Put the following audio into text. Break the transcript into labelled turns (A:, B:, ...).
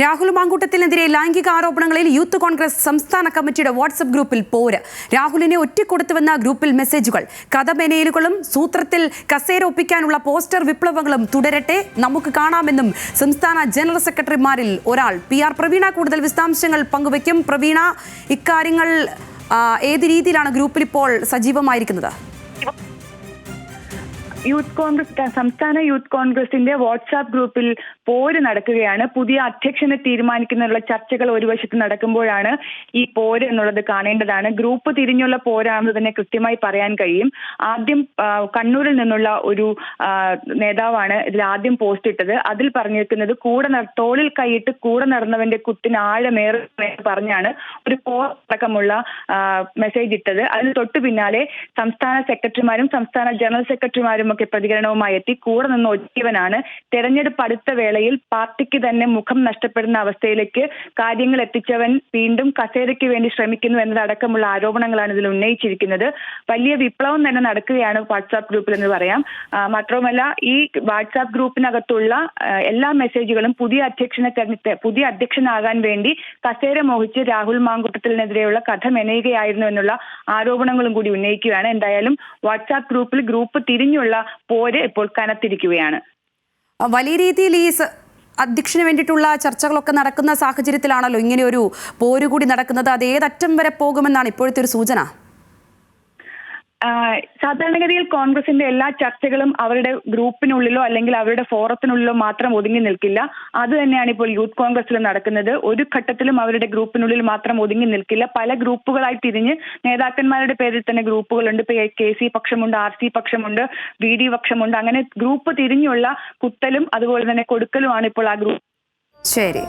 A: രാഹുൽ മാങ്കൂട്ടത്തിനെതിരെ ലൈംഗിക ആരോപണങ്ങളിൽ യൂത്ത് കോൺഗ്രസ് സംസ്ഥാന കമ്മിറ്റിയുടെ വാട്സപ്പ് ഗ്രൂപ്പിൽ പോര്. രാഹുലിനെ ഒറ്റക്കൊടുത്തുവെന്ന ഗ്രൂപ്പിൽ മെസ്സേജുകൾ. കഥമെനയിലുകളും സൂത്രത്തിൽ കസേര ഒപ്പിക്കാനുള്ള പോസ്റ്റർ വിപ്ലവങ്ങളും തുടരട്ടെ. നമുക്ക് കാണാമെന്നും സംസ്ഥാന ജനറൽ സെക്രട്ടറിമാരിൽ ഒരാൾ. പി ആർ പ്രവീണ കൂടുതൽ വിശദാംശങ്ങൾ പങ്കുവയ്ക്കും. പ്രവീണ ഇക്കാര്യങ്ങൾ ഏത് രീതിയിലാണ് ഗ്രൂപ്പിൽ ഇപ്പോൾ സജീവമായിരിക്കുന്നത്?
B: യൂത്ത് കോൺഗ്രസ് സംസ്ഥാന യൂത്ത് കോൺഗ്രസിന്റെ വാട്സാപ്പ് ഗ്രൂപ്പിൽ പോര് നടക്കുകയാണ്. പുതിയ അധ്യക്ഷനെ തീരുമാനിക്കുന്നതിനുള്ള ചർച്ചകൾ ഒരു വശത്ത് നടക്കുമ്പോഴാണ് ഈ പോര് എന്നുള്ളത് കാണേണ്ടതാണ്. ഗ്രൂപ്പ് തിരിഞ്ഞുള്ള പോരാണെന്ന് തന്നെ കൃത്യമായി പറയാൻ കഴിയും. ആദ്യം കണ്ണൂരിൽ നിന്നുള്ള ഒരു നേതാവാണ് ഇതിൽ ആദ്യം പോസ്റ്റ് ഇട്ടത്. അതിൽ പറഞ്ഞിരിക്കുന്നത് കൂടെ തോളിൽ കൈയിട്ട് കൂടെ നടന്നവന്റെ കുത്തിന് ആഴമേറെ പറഞ്ഞാണ് ഒരു പോസ്റ്റ് അടക്കമുള്ള മെസ്സേജ് ഇട്ടത്. അതിന് തൊട്ടു പിന്നാലെ സംസ്ഥാന സെക്രട്ടറിമാരും സംസ്ഥാന ജനറൽ സെക്രട്ടറിമാരും ഒക്കെ പ്രതികരണവുമായി എത്തി കൂടെ നിന്ന് ഒറ്റവനാണ് തെരഞ്ഞെടുപ്പ് അടുത്ത വേളയിൽ പാർട്ടിക്ക് തന്നെ മുഖം നഷ്ടപ്പെടുന്ന അവസ്ഥയിലേക്ക് കാര്യങ്ങൾ എത്തിച്ചവൻ വീണ്ടും കസേരയ്ക്ക് വേണ്ടി ശ്രമിക്കുന്നു എന്നതടക്കമുള്ള ആരോപണങ്ങളാണ് ഇതിൽ ഉന്നയിച്ചിരിക്കുന്നത്. വലിയ വിപ്ലവം തന്നെ നടക്കുകയാണ് വാട്സാപ്പ് ഗ്രൂപ്പിൽ എന്ന് പറയാം മാത്രവുമല്ല ഈ വാട്സാപ്പ് ഗ്രൂപ്പിനകത്തുള്ള എല്ലാ മെസ്സേജുകളും പുതിയ അധ്യക്ഷനെ തെരഞ്ഞെടുത്ത് പുതിയ അധ്യക്ഷനാകാൻ വേണ്ടി കസേര മോഹിച്ച് രാഹുൽ മാങ്കുട്ടത്തിനെതിരെയുള്ള കഥ മെനയുകയായിരുന്നു എന്നുള്ള ആരോപണങ്ങളും കൂടി ഉന്നയിക്കുകയാണ്. എന്തായാലും വാട്സാപ്പ് ഗ്രൂപ്പിൽ ഗ്രൂപ്പ് തിരിഞ്ഞുള്ള പോര് ഇപ്പോൾ കനത്തിരിക്കുകയാണ്.
A: വലിയ രീതിയിൽ ഈ അധ്യക്ഷന് വേണ്ടിയിട്ടുള്ള ചർച്ചകളൊക്കെ നടക്കുന്ന സാഹചര്യത്തിലാണല്ലോ ഇങ്ങനെയൊരു ഒരു പോര് കൂടി നടക്കുന്നത്. അത് ഏതറ്റം വരെ പോകുമെന്നാണ് ഇപ്പോഴത്തെ ഒരു സൂചന?
B: സാധാരണഗതിയിൽ കോൺഗ്രസിന്റെ എല്ലാ ചർച്ചകളും അവരുടെ ഗ്രൂപ്പിനുള്ളിലോ അല്ലെങ്കിൽ അവരുടെ ഫോറത്തിനുള്ളിലോ മാത്രം ഒതുങ്ങി നിൽക്കില്ല. അത് തന്നെയാണ് ഇപ്പോൾ യൂത്ത് കോൺഗ്രസിൽ നടക്കുന്നത്. ഒരു ഘട്ടത്തിലും അവരുടെ ഗ്രൂപ്പിനുള്ളിൽ മാത്രം ഒതുങ്ങി നിൽക്കില്ല. പല ഗ്രൂപ്പുകളായി തിരിഞ്ഞ് നേതാക്കന്മാരുടെ പേരിൽ തന്നെ ഗ്രൂപ്പുകളുണ്ട്. കെ സി പക്ഷമുണ്ട് ആർ സി പക്ഷമുണ്ട് വി ഡി പക്ഷമുണ്ട്. അങ്ങനെ ഗ്രൂപ്പ് തിരിഞ്ഞുള്ള കുത്തലും അതുപോലെ തന്നെ കൊടുക്കലുമാണ് ഇപ്പോൾ ആ ഗ്രൂപ്പ്
A: ശരി.